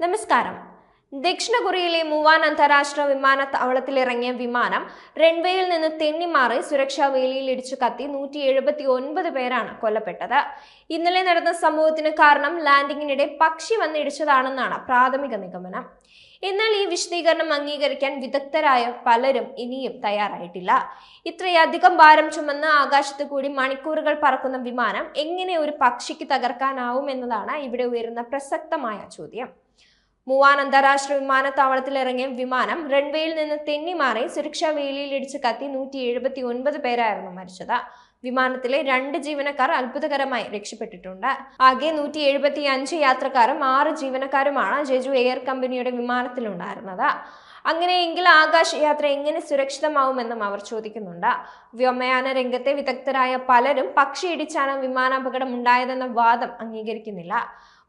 നമസ്കാരം. ദക്ഷിണ കൊറിയയിലെ മൂവാൻ അന്താരാഷ്ട്ര വിമാനത്താവളത്തിൽ ഇറങ്ങിയ വിമാനം റൺവേയിൽ നിന്ന് തെന്നിമാറി സുരക്ഷാ വേലിയിൽ ഇടിച്ചു കത്തി നൂറ്റി എഴുപത്തി ഒൻപത് പേരാണ് കൊല്ലപ്പെട്ടത്. ഇന്നലെ നടന്ന സംഭവത്തിന് കാരണം ലാൻഡിങ്ങിനിടെ പക്ഷി വന്നിടിച്ചതാണെന്നാണ് പ്രാഥമിക നിഗമനം. എന്നാൽ ഈ വിശദീകരണം അംഗീകരിക്കാൻ വിദഗ്ധരായ പലരും ഇനിയും തയ്യാറായിട്ടില്ല. ഇത്രയധികം ഭാരം ചുമന്ന് ആകാശത്ത് കൂടി മണിക്കൂറുകൾ പറക്കുന്ന വിമാനം എങ്ങനെ ഒരു പക്ഷിക്ക് തകർക്കാനാവും എന്നതാണ് ഇവിടെ ഉയരുന്ന പ്രസക്തമായ ചോദ്യം. മുവാൻ അന്താരാഷ്ട്ര വിമാനത്താവളത്തിൽ ഇറങ്ങിയ വിമാനം റൺവേയിൽ നിന്ന് തെന്നിമാറി സുരക്ഷാ വേലിയിലിടിച്ച് കത്തി നൂറ്റി എഴുപത്തി ഒൻപത് പേരായിരുന്നു മരിച്ചത്. വിമാനത്തിലെ രണ്ട് ജീവനക്കാർ അത്ഭുതകരമായി രക്ഷപ്പെട്ടിട്ടുണ്ട്. ആകെ നൂറ്റി എഴുപത്തി അഞ്ച് യാത്രക്കാരും ആറ് ജീവനക്കാരുമാണ് ജെജു എയർ കമ്പനിയുടെ വിമാനത്തിലുണ്ടായിരുന്നത്. അങ്ങനെയെങ്കിൽ ആകാശയാത്ര എങ്ങനെ സുരക്ഷിതമാവുമെന്നും അവർ ചോദിക്കുന്നുണ്ട്. വ്യോമയാന രംഗത്തെ വിദഗ്ധരായ പലരും പക്ഷി ഇടിച്ചാണ് വിമാനാപകടം ഉണ്ടായതെന്ന വാദം അംഗീകരിക്കുന്നില്ല.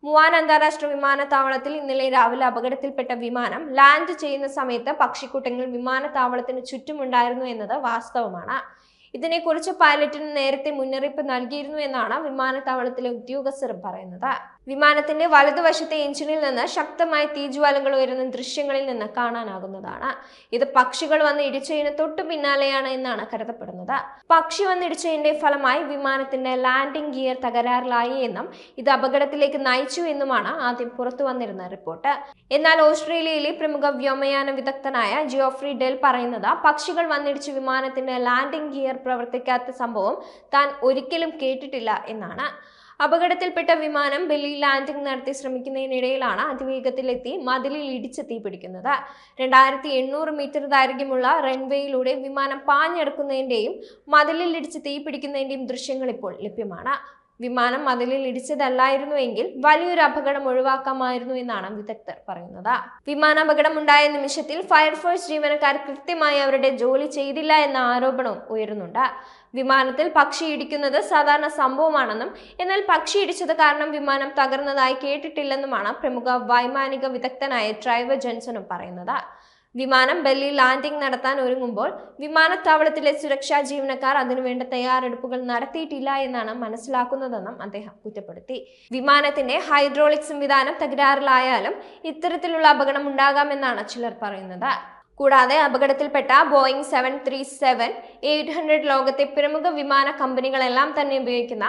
മുവാൻ അന്താരാഷ്ട്ര വിമാനത്താവളത്തിൽ ഇന്നലെ രാവിലെ അപകടത്തിൽപ്പെട്ട വിമാനം ലാൻഡ് ചെയ്യുന്ന സമയത്ത് പക്ഷിക്കൂട്ടങ്ങൾ വിമാനത്താവളത്തിന് ചുറ്റുമുണ്ടായിരുന്നു എന്നത് വാസ്തവമാണ്. ഇതിനെക്കുറിച്ച് പൈലറ്റിന് നേരത്തെ മുന്നറിയിപ്പ് നൽകിയിരുന്നു എന്നാണ് വിമാനത്താവളത്തിലെ ഉദ്യോഗസ്ഥർ പറയുന്നത്. വിമാനത്തിന്റെ വലതുവശത്തെ എഞ്ചിനിൽ നിന്ന് ശക്തമായ തീജ്വാലകൾ ഉയരുന്ന ദൃശ്യങ്ങളിൽ നിന്ന് കാണാനാകുന്നതാണ്. ഇത് പക്ഷികൾ വന്ന് ഇടിച്ചതിന് തൊട്ടു പിന്നാലെയാണ് എന്നാണ് കരുതപ്പെടുന്നത്. പക്ഷി വന്നിടിച്ചതിന്റെ ഫലമായി വിമാനത്തിന്റെ ലാൻഡിംഗ് ഗിയർ തകരാറിലായി എന്നും ഇത് അപകടത്തിലേക്ക് നയിച്ചു എന്നുമാണ് ആദ്യം പുറത്തു വന്നിരുന്ന റിപ്പോർട്ട്. എന്നാൽ ഓസ്ട്രേലിയയിലെ പ്രമുഖ വ്യോമയാന വിദഗ്ധനായ ജിയോഫ്രി ഡെൽ പറയുന്നത് പക്ഷികൾ വന്നിടിച്ച് വിമാനത്തിന്റെ ലാൻഡിംഗ് ഗിയർ പ്രവർത്തിക്കാത്ത സംഭവം താൻ ഒരിക്കലും കേട്ടിട്ടില്ല എന്നാണ്. അപകടത്തിൽപ്പെട്ട വിമാനം ബെല്ലി ലാൻഡിംഗ് നടത്തി ശ്രമിക്കുന്നതിനിടയിലാണ് അതിവേഗത്തിലെത്തി മതിലിൽ ഇടിച്ച് തീപിടിക്കുന്നത് രണ്ടായിരത്തി എണ്ണൂറ് മീറ്റർ ദൈർഘ്യമുള്ള റൺവേയിലൂടെ വിമാനം പാഞ്ഞെടുക്കുന്നതിന്റെയും മതിലിൽ ഇടിച്ച് തീപിടിക്കുന്നതിന്റെയും ദൃശ്യങ്ങൾ ഇപ്പോൾ ലഭ്യമാണ്. വിമാനം മതിലിൽ ഇടിച്ചതല്ലായിരുന്നുവെങ്കിൽ വലിയൊരു അപകടം ഒഴിവാക്കാമായിരുന്നു എന്നാണ് വിദഗ്ധർ പറയുന്നത്. വിമാനാപകടം ഉണ്ടായ നിമിഷത്തിൽ ഫയർഫോഴ്സ് ജീവനക്കാർ കൃത്യമായി അവരുടെ ജോലി ചെയ്തില്ല എന്ന ആരോപണവും ഉയരുന്നുണ്ട്. വിമാനത്തിൽ പക്ഷി ഇടിക്കുന്നത് സാധാരണ സംഭവമാണെന്നും എന്നാൽ പക്ഷി ഇടിച്ചത് കാരണം വിമാനം തകർന്നതായി കേട്ടിട്ടില്ലെന്നുമാണ് പ്രമുഖ വൈമാനിക വിദഗ്ധനായ ഡ്രൈവർ ജെൻസണും പറയുന്നത്. വിമാനം ബെല്ലി ലാൻഡിംഗ് നടത്താൻ ഒരുങ്ങുമ്പോൾ വിമാനത്താവളത്തിലെ സുരക്ഷാ ജീവനക്കാർ അതിനുവേണ്ട തയ്യാറെടുപ്പുകൾ നടത്തിയിട്ടില്ല എന്നാണ് മനസ്സിലാക്കുന്നതെന്നും അദ്ദേഹം കുറ്റപ്പെടുത്തി. വിമാനത്തിന്റെ ഹൈഡ്രോളിക് സംവിധാനം തകരാറിലായാലും ഇത്തരത്തിലുള്ള അപകടം ഉണ്ടാകാമെന്നാണ് ചിലർ പറയുന്നത്. കൂടാതെ അപകടത്തിൽപ്പെട്ട Boeing seven three seven eight hundred ലോകത്തെ പ്രമുഖ വിമാന കമ്പനികളെല്ലാം തന്നെ ഉപയോഗിക്കുന്ന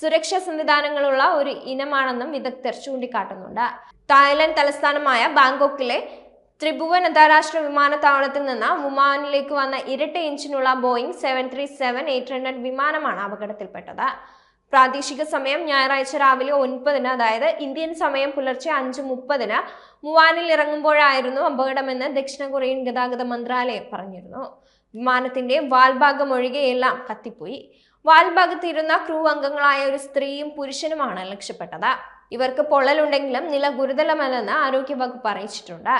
സുരക്ഷാ സംവിധാനങ്ങളുള്ള ഒരു ഇനമാണെന്നും വിദഗ്ധർ ചൂണ്ടിക്കാട്ടുന്നുണ്ട്. തായ്ലൻഡ് തലസ്ഥാനമായ ബാങ്കോക്കിലെ ത്രിഭുവൻ അന്താരാഷ്ട്ര വിമാനത്താവളത്തിൽ നിന്ന് വുമാനിലേക്ക് വന്ന ഇരട്ട ഇഞ്ചിനുള്ള Boeing seven three seven eight hundred വിമാനമാണ് അപകടത്തിൽപ്പെട്ടത്. പ്രാദേശിക സമയം ഞായറാഴ്ച രാവിലെ ഒൻപതിന് അതായത് ഇന്ത്യൻ സമയം പുലർച്ചെ അഞ്ച് മുപ്പതിന് മുവാനിൽ ഇറങ്ങുമ്പോഴായിരുന്നു അപകടമെന്ന് ദക്ഷിണ കൊറിയൻ ഗതാഗത മന്ത്രാലയം പറഞ്ഞിരുന്നു. വിമാനത്തിന്റെ വാൽഭാഗം ഒഴികെയെല്ലാം കത്തിപ്പോയി. വാൽഭാഗത്തിരുന്ന ക്രൂ അംഗങ്ങളായ ഒരു സ്ത്രീയും പുരുഷനുമാണ് ലക്ഷ്യപ്പെട്ടത്. ഇവർക്ക് പൊള്ളലുണ്ടെങ്കിലും നില ഗുരുതരമല്ലെന്ന് ആരോഗ്യവകുപ്പ് അറിയിച്ചിട്ടുണ്ട്.